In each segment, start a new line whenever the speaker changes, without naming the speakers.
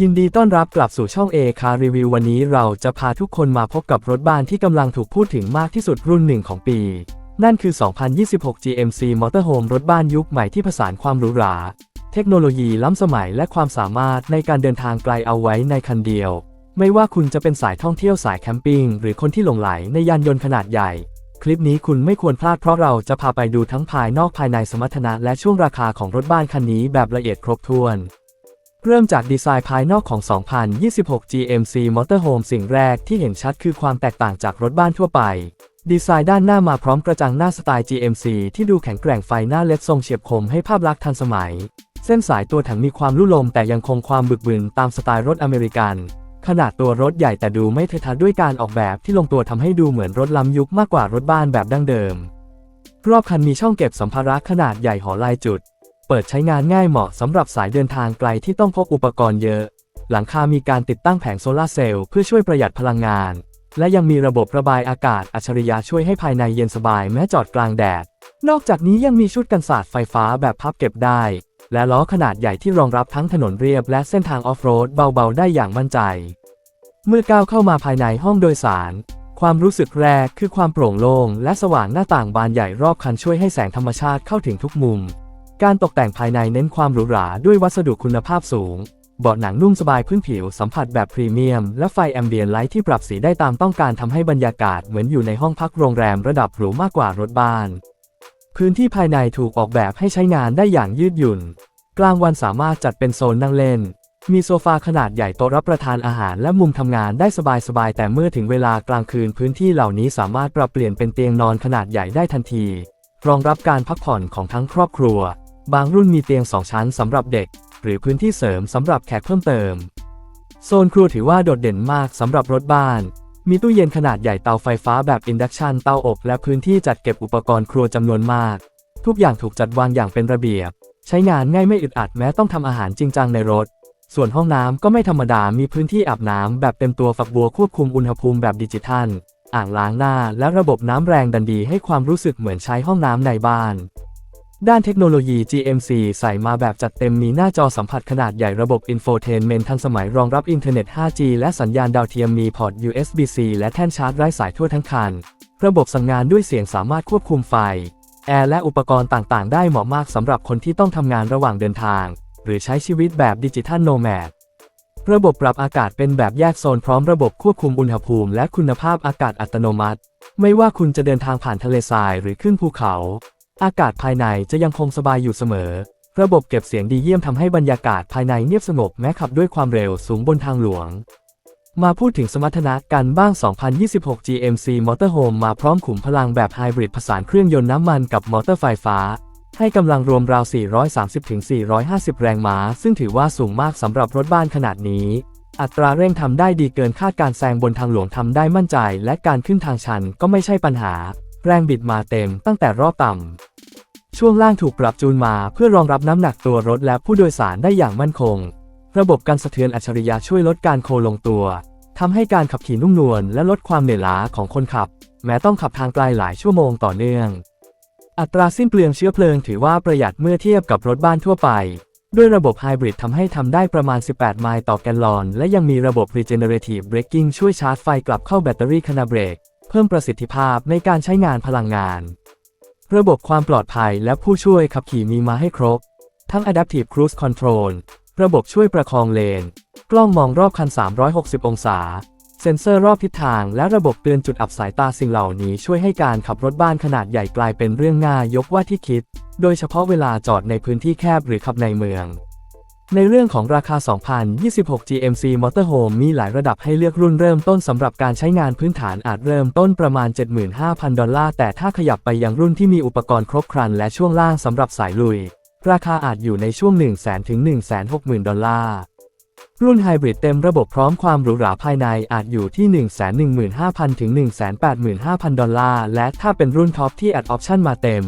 ยินดีต้อนรับกลับสู่ช่อง A Car Review วันนี้เราจะพาทุกคนมาพบกับรถบ้านที่กำลังถูกพูดถึงมากที่สุดรุ่นหนึ่งของปี นั่นคือ 2026 GMC Motorhome รถบ้านยุคใหม่ที่ผสานความหรูหรา เทคโนโลยีล้ำสมัยและความสามารถในการเดินทางไกลเอาไว้ในคันเดียว ไม่ว่าคุณจะเป็นสายท่องเที่ยวสายแคมปิ้งหรือคนที่หลงไหลในยานยนต์ขนาดใหญ่ คลิปนี้คุณไม่ควรพลาดเพราะเราจะพาไปดูทั้งภายนอกภายในสมรรถนะและช่วงราคาของรถบ้านคันนี้แบบละเอียดครบถ้วน เริ่มจากดีไซน์ภายนอกของ 2026 GMC Motorhome สิ่งแรกที่เห็นชัดคือความแตกต่างจากรถบ้านทั่วไป ดีไซน์ด้านหน้ามาพร้อมกระจังหน้าสไตล์ GMC ที่ดูแข็งแกร่งไฟหน้าเล็ดทรงเฉียบคมให้ภาพลักษณ์ทันสมัย เส้นสายตัวถังมีความลุ่ลมแต่ยังคงความบึกบึนตามสไตล์รถอเมริกัน ขนาดตัวรถใหญ่แต่ดูไม่เทะทะด้วยการออกแบบที่ลงตัวทำให้ดูเหมือนรถล้ำยุคมากกว่ารถบ้านแบบดั้งเดิม รอบคันมีช่องเก็บสัมภาระขนาดใหญ่หอลายจุด เปิดใช้งานง่ายเหมาะสำหรับสายเดินทางไกลที่ต้องพกอุปกรณ์เยอะ หลังคามีการติดตั้งแผงโซลาร์เซลล์เพื่อช่วยประหยัดพลังงาน และยังมีระบบระบายอากาศอัจฉริยะช่วยให้ภายในเย็นสบายแม้จอดกลางแดด นอกจากนี้ยังมีชุดกันสาดไฟฟ้าแบบพับเก็บได้ และล้อขนาดใหญ่ที่รองรับทั้งถนนเรียบและเส้นทางออฟโรดเบาๆ ได้อย่างมั่นใจ เมื่อก้าวเข้ามาภายในห้องโดยสาร ความรู้สึกแรกคือความโปร่งโล่งและสว่างหน้าต่างบานใหญ่รอบคันช่วยให้แสงธรรมชาติเข้าถึงทุกมุม การตกแต่งภายในเน้นความหรูหราด้วยวัสดุคุณภาพสูง เบาะหนังนุ่มสบายพื้นผิวสัมผัสแบบพรีเมียม และไฟแอมเบียนไลท์ที่ปรับสีได้ตามต้องการทำให้บรรยากาศเหมือนอยู่ในห้องพักโรงแรมระดับหรูมากกว่ารถบ้าน พื้นที่ภายในถูกออกแบบให้ใช้งานได้อย่างยืดหยุ่น กลางวันสามารถจัดเป็นโซนนั่งเล่น มีโซฟาขนาดใหญ่โต๊ะรับประทานอาหารและมุมทำงานได้สบายๆ แต่เมื่อถึงเวลากลางคืนพื้นที่เหล่านี้สามารถปรับเปลี่ยนเป็นเตียงนอนขนาดใหญ่ได้ทันที รองรับการพักผ่อนของทั้งครอบครัว บางรุ่นมีเตียงสองชั้นสำหรับเด็ก หรือพื้นที่เสริมสำหรับแขกเพิ่มเติม โซนครัวถือว่าโดดเด่นมากสำหรับรถบ้าน มีตู้เย็นขนาดใหญ่เตาไฟฟ้าแบบอินดักชันเตาอบ และพื้นที่จัดเก็บอุปกรณ์ครัวจำนวนมาก ทุกอย่างถูกจัดวางอย่างเป็นระเบียบ ใช้งานง่ายไม่อึดอัดแม้ต้องทำอาหารจริงจังในรถ ส่วนห้องน้ำก็ไม่ธรรมดา มีพื้นที่อาบน้ำแบบเต็มตัวฝักบัวควบคุมอุณหภูมิแบบดิจิทัล อ่างล้างหน้า และระบบน้ำแรงดันดีให้ความรู้สึกเหมือนใช้ห้องน้ำในบ้าน ด้านเทคโนโลยี GMC ใส่มาแบบจัดเต็มมีหน้าจอสัมผัสขนาดใหญ่ระบบ Infotainment ทันสมัยรองรับอินเทอร์เน็ต 5G และสัญญาณดาวเทียมมีพอร์ต USB-C และแท่นชาร์จไร้สายทั่วทั้งคัน ระบบสั่งงานด้วยเสียงสามารถควบคุมไฟ แอร์และอุปกรณ์ต่างๆ ได้เหมาะมากสำหรับคนที่ต้องทำงานระหว่างเดินทาง หรือใช้ชีวิตแบบดิจิทัลโนแมดระบบปรับอากาศเป็นแบบแยกโซนพร้อมระบบควบคุมอุณหภูมิและคุณภาพอากาศอัตโนมัติ ไม่ว่าคุณจะเดินทางผ่านทะเลทรายหรือขึ้นภูเขา อากาศภายในจะยังคงสบายอยู่เสมอ ระบบเก็บเสียงดีเยี่ยมทำให้บรรยากาศภายในเงียบสงบแม้ขับด้วยความเร็วสูงบนทางหลวง มาพูดถึงสมรรถนะกันบ้าง 2026 GMC Motorhome มาพร้อมขุมพลังแบบไฮบริดผสานเครื่องยนต์น้ำมันกับมอเตอร์ไฟฟ้า ให้กำลังรวมราว 430-450 แรงม้า ซึ่งถือว่าสูงมากสำหรับรถบ้านขนาดนี้อัตราเร่งทำได้ดีเกินคาดการแซงบนทางหลวงทำได้มั่นใจ และการขึ้นทางชันก็ไม่ใช่ปัญหา แรงบิดมาเต็มตั้งแต่รอบต่ำ ช่วงล่างถูกปรับจูนมาเพื่อรองรับน้ำหนักตัวรถและผู้โดยสารได้อย่างมั่นคง ระบบการสะเทือนอัจฉริยะช่วยลดการโคลงตัวทำให้การขับขี่นุ่มนวลและลดความเหนื่อยล้าของคนขับ แม้ต้องขับทางไกลหลายชั่วโมงต่อเนื่อง อัตราสิ้นเปลืองเชื้อเพลิงถือว่าประหยัดเมื่อเทียบกับรถบ้านทั่วไป ด้วยระบบไฮบริดทำให้ทำได้ประมาณ 18 ไมล์ต่อแกลลอน และยังมีระบบ Regenerative Braking ช่วยชาร์จไฟกลับเข้าแบตเตอรี่ขณะเบรก เพิ่มประสิทธิภาพในการใช้งานพลังงาน ระบบความปลอดภัยและผู้ช่วยขับขี่มีมาให้ครบ ทั้ง Adaptive Cruise Control ระบบช่วยประคองเลน กล้องมองรอบคัน 360 องศา เซ็นเซอร์รอบทิศทาง และระบบเตือนจุดอับสายตาสิ่งเหล่านี้ช่วยให้การขับรถบ้านขนาดใหญ่กลายเป็นเรื่องง่ายยกว่าที่คิด โดยเฉพาะเวลาจอดในพื้นที่แคบหรือขับในเมือง ในเรื่องของราคา 2026 GMC Motorhome มีหลายระดับให้เลือกรุ่นเริ่มต้นสำหรับการใช้งานพื้นฐานอาจเริ่มต้นประมาณ 75,000 ดอลลาร์ แต่ถ้าขยับไปยังรุ่นที่มีอุปกรณ์ครบครันและช่วงล่างสำหรับสายลุย ราคาอาจอยู่ในช่วง 100,000ถึง160,000 ดอลลาร์ รุ่นไฮบริดเต็มระบบพร้อมความหรูหราภายในอาจอยู่ที่ 115,000 ถึง 185,000 ดอลลาร์ และถ้าเป็นรุ่นท็อปที่อัดออปชั่นมาเต็ม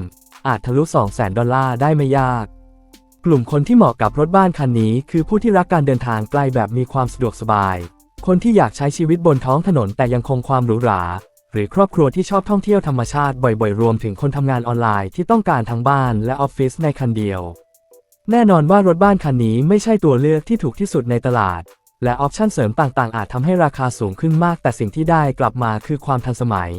อาจทะลุ 200,000 ดอลลาร์ได้ไม่ยาก กลุ่มคนที่เหมาะกับรถบ้านคันนี้ คือผู้ที่รักการเดินทางไกลแบบมีความสะดวกสบาย คนที่อยากใช้ชีวิตบนท้องถนนแต่ยังคงความหรูหรา หรือครอบครัวที่ชอบท่องเที่ยวธรรมชาติบ่อยๆ รวมถึงคนทำงานออนไลน์ที่ต้องการทั้งบ้านและออฟฟิศในคันเดียว แน่นอนว่ารถบ้านคันนี้ไม่ใช่ตัวเลือกที่ถูกที่สุดในตลาด และออปชั่นเสริมต่างๆ อาจทำให้ราคาสูงขึ้นมาก แต่สิ่งที่ได้กลับมาคือความทันสมัย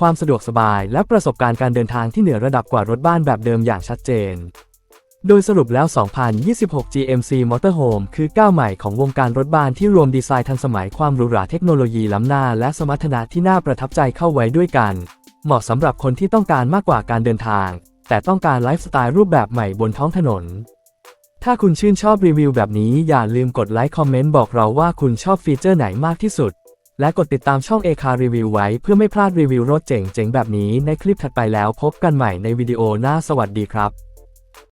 ความสะดวกสบาย และประสบการณ์การเดินทางที่เหนือระดับกว่ารถบ้านแบบเดิมอย่างชัดเจน โดยสรุปแล้ว 2026 GMC Motorhome คือก้าวใหม่ของวงการรถบ้านที่รวมดีไซน์ทันสมัยความหรูหราเทคโนโลยีล้ำหน้า และสมรรถนะที่น่าประทับใจเข้าไว้ด้วยกัน เหมาะสำหรับคนที่ต้องการมากกว่าการเดินทาง แต่ต้องการไลฟ์สไตล์รูปแบบใหม่บนท้องถนน ถ้าคุณชื่นชอบรีวิวแบบนี้อย่าลืมกดไลค์คอมเมนต์บอกเราว่าคุณชอบฟีเจอร์ไหนมากที่สุด และกดติดตามช่อง a c a r Review ไว้เพื่อไม่พลาดรีวิวรถเจ๋งๆแบบนี้ในคลิปถัดไปแล้วพบกันใหม่ในวิดีโอหน้าสวัสดีครับ